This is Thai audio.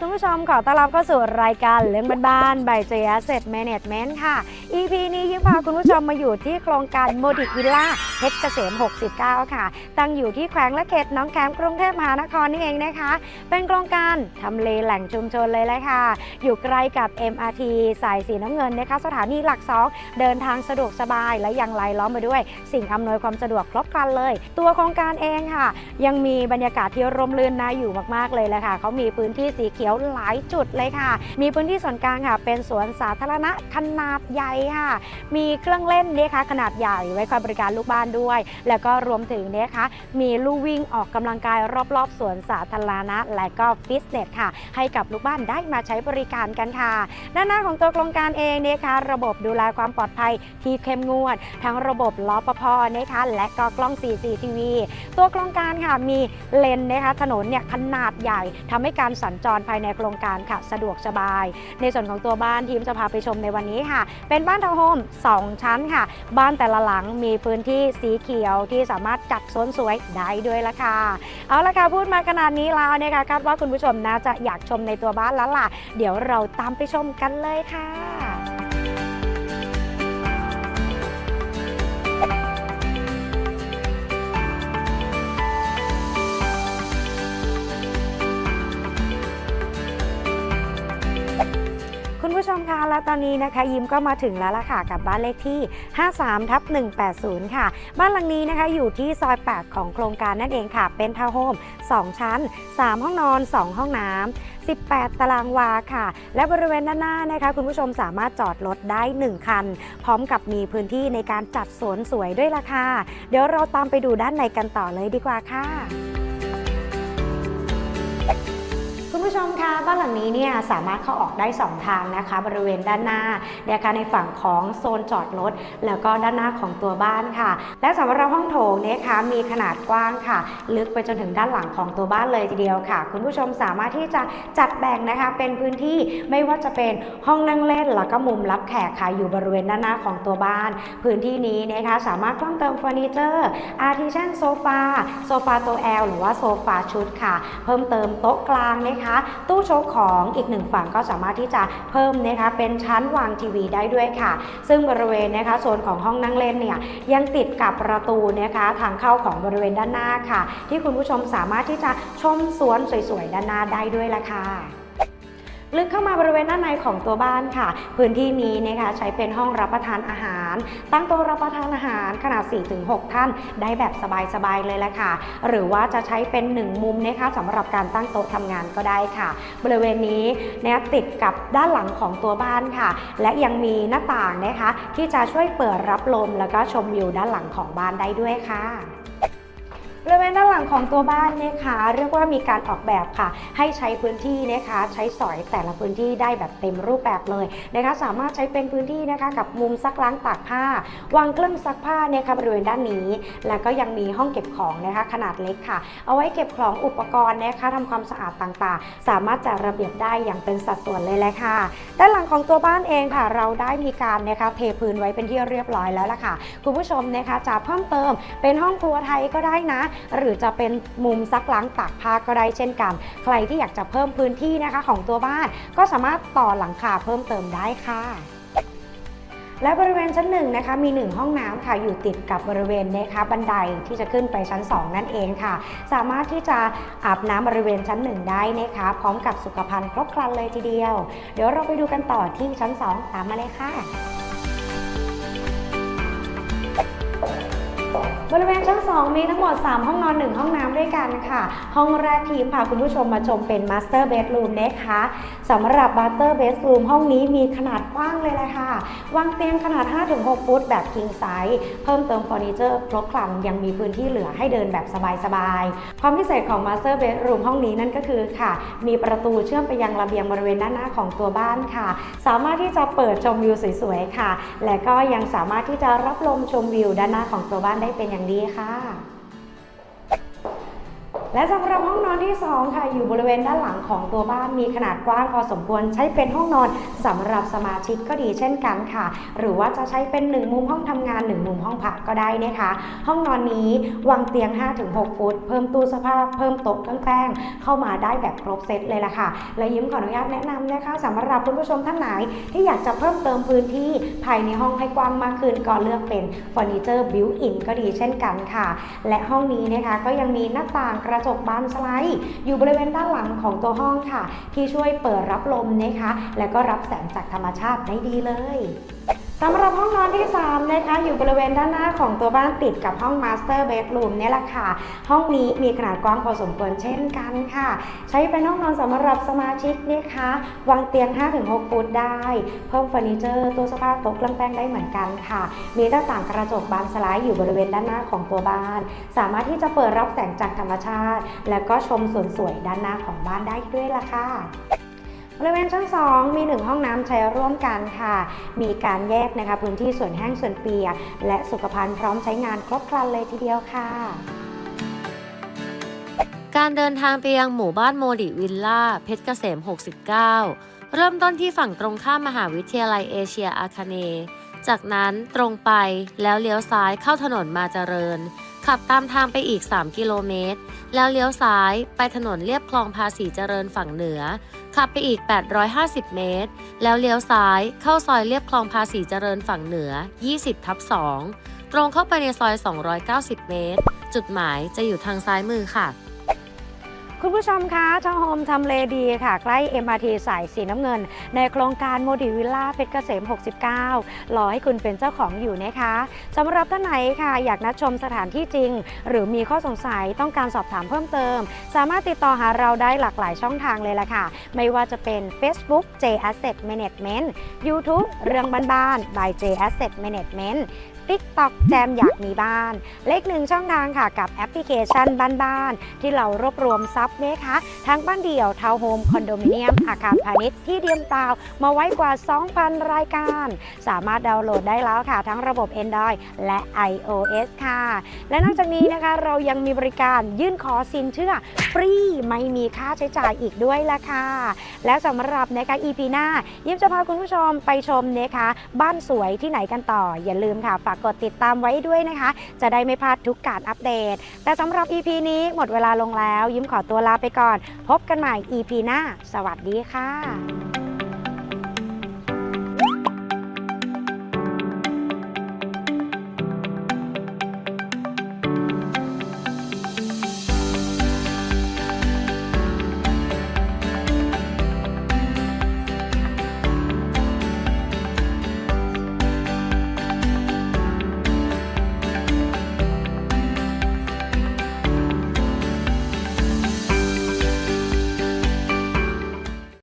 คุณผู้ชมขอต้อนรับเข้าสู่รายการเรื่องบ้านๆ by j a s s e t Management ค่ะ EP นี้ยิ่งพาคุณผู้ชมมาอยู่ที่โครงการโมดิกวิลล่าเพชรเกษม 69 ค่ะ ตั้งอยู่ที่แขวงและเขตหน้องแคมกรุงเทพมหานครนี่เองนะคะ เป็นโครงการทำเลแหล่งชุมชนเลยเลยค่ะ อยู่ใกล้กับ MRT สายสีน้ำเงินนะคะ สถานีหลัก 2 เดินทางสะดวกสบายและยังไล่ล้อมไปด้วย สิ่งอำนวยความสะดวกครบครันเลย ตัวโครงการเองค่ะ ยังมีบรรยากาศที่ร่มรื่นน่าอยู่มากๆเลยแหละค่ะเขามีพื้นที่สีเขียวหลายจุดเลยค่ะ มีพื้นที่ส่วนกลางค่ะ เป็นสวนสาธารณะขนาดใหญ่ค่ะ มีเครื่องเล่นเนี่ยค่ะขนาดใหญ่ไว้คอยบริการลูกบ้านด้วย แล้วก็รวมถึงเนี่ยค่ะมีลู่วิ่งออกกำลังกายรอบๆสวนสาธารณะและก็ฟิตเนสค่ะ ให้กับลูกบ้านได้มาใช้บริการกันค่ะด้านหน้าของตัวโครงการเองเนี่ยค่ะระบบดูแลความปลอดภัยที่เข้มงวด ทั้งระบบล้อปภนะคะและก็กล้อง CCTV ตัวโครงการค่ะมีเลนนะคะถนนเนี่ยขนาดใหญ่ทำให้การสัญจรภายในโครงการค่ะสะดวกสบาย ในส่วนของตัวบ้านทีมจะพาไปชมในวันนี้ค่ะ เป็นบ้านทาวน์โฮม2 ชั้นค่ะ บ้านแต่ละหลังมีพื้นที่สีเขียวที่สามารถจัดสวนสวยได้ด้วยละค่ะ เอาละค่ะพูดมาขนาดนี้แล้วนะคะคาดว่าคุณผู้ชมน่าจะอยากชมในตัวบ้านแล้วล่ะ เดี๋ยวเราตามไปชมกันเลยค่ะ อนนี้นะคะยิ้มก็มาถึงแล้วล่ะค่ะกับบ้านเลขที่ 53ทับ180 ค่ะ บ้านหลังนี้นะคะอยู่ที่ซอย 8 ของโครงการนั่นเองค่ะ เป็นทาวน์โฮม 2 ชั้น 3 ห้องนอน 2 ห้องน้ำ18 ตารางวาค่ะ และบริเวณด้านหน้านะคะ คุณผู้ชมสามารถจอดรถได้ 1 คัน พร้อมกับมีพื้นที่ในการจัดสวนสวยด้วยล่ะค่ะเดี๋ยวเราตามไปดูด้านในกันต่อเลยดีกว่าค่ะ คุณผู้ชมคะานหลังนี้เนี่ยสามารถเข้าออกได้ 2 ทางนะคะ บริเวณด้านหน้านะคะในฝั่งของโซนจอดรถแล้วก็ด้านหน้าของตัวบ้านค่ะ และสำหรับห้องโถงเนี่ยคะมีขนาดกว้างค่ะ ลึกไปจนถึงด้านหลังของตัวบ้านเลยทีเดียวค่ะ คุณผู้ชมสามารถที่จะจัดแบ่งนะคะ เป็นพื้นที่ไม่ว่าจะเป็นห้องนั่งเล่นแล้วก็มุมรับแขกค่ะอยู่บริเวณด้านหน้าของตัวบ้าน พื้นที่นี้นะคะสามารถเพิ่มเติมเฟอร์นิเจอร์อาทิเช่นโซฟาโซฟาตัว L หรือว่าโซฟาชุดค่ะ เพิ่มเติมโต๊ะกลางนะคะ ตู้โชว์ของอีกหนึ่งฝั่งก็สามารถที่จะเพิ่มนะคะเป็นชั้นวางทีวีได้ด้วยค่ะ ซึ่งบริเวณนะคะโซนของห้องนั่งเล่นเนี่ยยังติดกับประตูนะคะทางเข้าของบริเวณด้านหน้าค่ะ ที่คุณผู้ชมสามารถที่จะชมสวนสวยๆด้านหน้าได้ด้วยละค่ะ ลึกเข้ามาบริเวณด้านในของตัวบ้านค่ะ พื้นที่นี้นะคะใช้เป็นห้องรับประทานอาหาร ตั้งโต๊ะรับประทานอาหารขนาด 4-6 ท่าน ได้แบบสบายๆเลยแหละค่ะ หรือว่าจะใช้เป็น 1 มุมนะคะสำหรับการตั้งโต๊ะทำงานก็ได้ค่ะ บริเวณนี้นะคะติดกับด้านหลังของตัวบ้านค่ะ และยังมีหน้าต่างนะคะ ที่จะช่วยเปิดรับลมแล้วก็ชมวิวด้านหลังของบ้านได้ด้วยค่ะ บริเวณด้านหลังของตัวบ้านนะคะเรียกว่ามีการออกแบบค่ะ ให้ใช้พื้นที่นะคะใช้สอยแต่ละพื้นที่ได้แบบเต็มรูปแบบเลยนะคะสามารถใช้เป็นพื้นที่นะคะกับมุมซักล้างตากผ้า วางเครื่องซักผ้าเนี่ยค่ะบริเวณด้านนี้ แล้วก็ยังมีห้องเก็บของนะคะขนาดเล็กค่ะ เอาไว้เก็บของอุปกรณ์นะคะทำความสะอาดต่างๆ สามารถจัดระเบียบได้อย่างเป็นสัดส่วนเลยแหละค่ะ ด้านหลังของตัวบ้านเองค่ะ เราได้มีการนะคะเทพื้นไว้เป็นที่เรียบร้อยแล้วล่ะค่ะ คุณผู้ชมนะคะจะเพิ่มเติมเป็นห้องครัวไทยก็ได้นะหรือจะเป็นมุมซักล้างตากผ้าก็ได้เช่นกัน ใครที่อยากจะเพิ่มพื้นที่นะคะของตัวบ้าน ก็สามารถต่อหลังคาเพิ่มเติมได้ค่ะและบริเวณชั้นหนึ่งนะคะมี 1 ห้องน้ำค่ะอยู่ติดกับบริเวณนะคะบันไดที่จะขึ้นไปชั้น 2 นั่นเองค่ะ สามารถที่จะอาบน้ำบริเวณชั้น 1 ได้นะคะ พร้อมกับสุขภัณฑ์ครบครันเลยทีเดียว เดี๋ยวเราไปดูกันต่อที่ชั้น 2 ตามมาเลยค่ะ บริเวณชั้น 2 มีทั้งหมด 3 ห้องนอน 1 ห้องน้ำด้วยกันค่ะ ห้องแรกทีมพาคุณผู้ชมมาชมเป็นมาสเตอร์เบดรูมนะคะสำหรับมาสเตอร์เบดรูมห้องนี้มีขนาดกว้างเลยแหละค่ะ วางเตียงขนาด 5-6 ฟุตแบบ King Size เพิ่มเติมเฟอร์นิเจอร์ครบครันยังมีพื้นที่เหลือให้เดินแบบสบายๆ ความพิเศษของ Master Bedroom ห้องนี้นั่นก็คือค่ะ มีประตูเชื่อมไปยังระเบียงบริเวณด้านหน้าของตัวบ้านค่ะ สามารถที่จะเปิดชมวิวสวยๆค่ะ และก็ยังสามารถที่จะรับลมชมวิวด้านหน้าของตัวบ้านได้เป็นอย่างดีค่ะ และสำหรับห้องนอนที่ 2 ค่ะ อยู่บริเวณด้านหลังของตัวบ้านมีขนาดกว้างพอสมควรใช้เป็นห้องนอนสำหรับสมาชิกก็ดีเช่นกันค่ะ หรือว่าจะใช้เป็น 1 มุมห้องทำงาน 1 มุมห้องพักก็ได้นะคะ ห้องนอนนี้วางเตียง 5-6 ฟุต เพิ่มตู้เสื้อผ้าเพิ่มโต๊ะเครื่องแป้งเข้ามาได้แบบครบเซตเลยล่ะค่ะ และยิ้มขออนุญาตแนะนำนะคะสำหรับคุณผู้ชมท่านไหนที่อยากจะเพิ่มเติมพื้นที่ภายในห้องให้กว้างมากขึ้นก็เลือกเป็นเฟอร์นิเจอร์บิวอินก็ดีเช่นกันค่ะ และห้องนี้นะคะก็ยังมีหน้าต่างกระจกบานสไลด์ อยู่บริเวณด้านหลังของตัวห้องค่ะ ที่ช่วยเปิดรับลมนะคะ และก็รับแสงจากธรรมชาติได้ดีเลย สำหรับห้องนอนที่ 3 นะคะ อยู่บริเวณด้านหน้าของตัวบ้านติดกับห้องมาสเตอร์เบดรูมเนี่ยแหละค่ะ ห้องนี้มีขนาดกว้างพอสมควรเช่นกันค่ะ ใช้เป็นห้องนอนสำหรับสมาชิกนะคะ วางเตียง 5-6 ฟุตได้ เพิ่มเฟอร์นิเจอร์ตู้เสื้อผ้าโต๊ะเครื่องแป้งได้เหมือนกันค่ะ มีหน้าต่างกระจกบานสไลด์อยู่บริเวณด้านหน้าของตัวบ้าน สามารถที่จะเปิดรับแสงจากธรรมชาติ แล้วก็ชมสวนสวยด้านหน้าของบ้านได้ด้วยล่ะค่ะ บริเวณชั้น 2 มี 1 ห้องน้ำใช้ร่วมกันค่ะ มีการแยกนะคะพื้นที่ส่วนแห้งส่วนเปียก และสุขภัณฑ์พร้อมใช้งานครบครันเลยทีเดียวค่ะ การเดินทางไปยังหมู่บ้านโมดิวิลล่าเพชรเกษม 69 เริ่มต้นที่ฝั่งตรงข้ามมหาวิทยาลัยเอเชียอาคาเน จากนั้นตรงไปแล้วเลี้ยวซ้ายเข้าถนนมาเจริญ ขับตามทางไปอีก 3 กิโลเมตร แล้วเลี้ยวซ้ายไปถนนเลียบคลองภาษีเจริญฝั่งเหนือ ขับไปอีก 850 เมตร แล้วเลี้ยวซ้ายเข้าซอยเลียบคลองภาษีเจริญฝั่งเหนือ 20 ทับ 2 ตรงเข้าไปในซอย 290 เมตร จุดหมายจะอยู่ทางซ้ายมือค่ะ คุณผู้ชมคะทาวน์โฮมทำเลดีค่ะ ใกล้ MRT สายสีน้ำเงิน ในโครงการโมดิวิลล่าเพชรเกษม 69 รอให้คุณเป็นเจ้าของอยู่นะคะสำหรับท่านไหนค่ะ อยากนัดชมสถานที่จริง หรือมีข้อสงสัยต้องการสอบถามเพิ่มเติม สามารถติดต่อหาเราได้หลากหลายช่องทางเลยล่ะค่ะ ไม่ว่าจะเป็น Facebook J Asset Management YouTube เรื่องบ้านๆ by J Asset Management TikTok แจมอยากมีบ้าน เลขหนึ่งช่องทางค่ะกับแอปพลิเคชันบ้านๆที่เรารวบรวมซับนะคะทั้งบ้านเดี่ยวทาวน์โฮมคอนโดมิเนียม อาคารพาณิชย์ที่เดียมตาวมาไว้กว่า 2,000 รายการ สามารถดาวน์โหลดได้แล้วค่ะ ทั้งระบบ Android และ iOS ค่ะ และนอกจากนี้นะคะเรายังมีบริการยื่นขอสินเชื่อฟรีไม่มีค่าใช้จ่ายอีกด้วยละค่ะ และสำหรับนะคะ EP หน้ายิ้มจะพาคุณผู้ชมไปชมนะคะบ้านสวยที่ไหนกันต่ออย่าลืมค่ะฝากากกดติดตามไว้ด้วยนะคะ จะได้ไม่พลาดทุกการอัปเดต แต่สำหรับ EP นี้หมดเวลาลงแล้ว ยิ้มขอตัวลาไปก่อน พบกันใหม่ EP หน้า สวัสดีค่ะ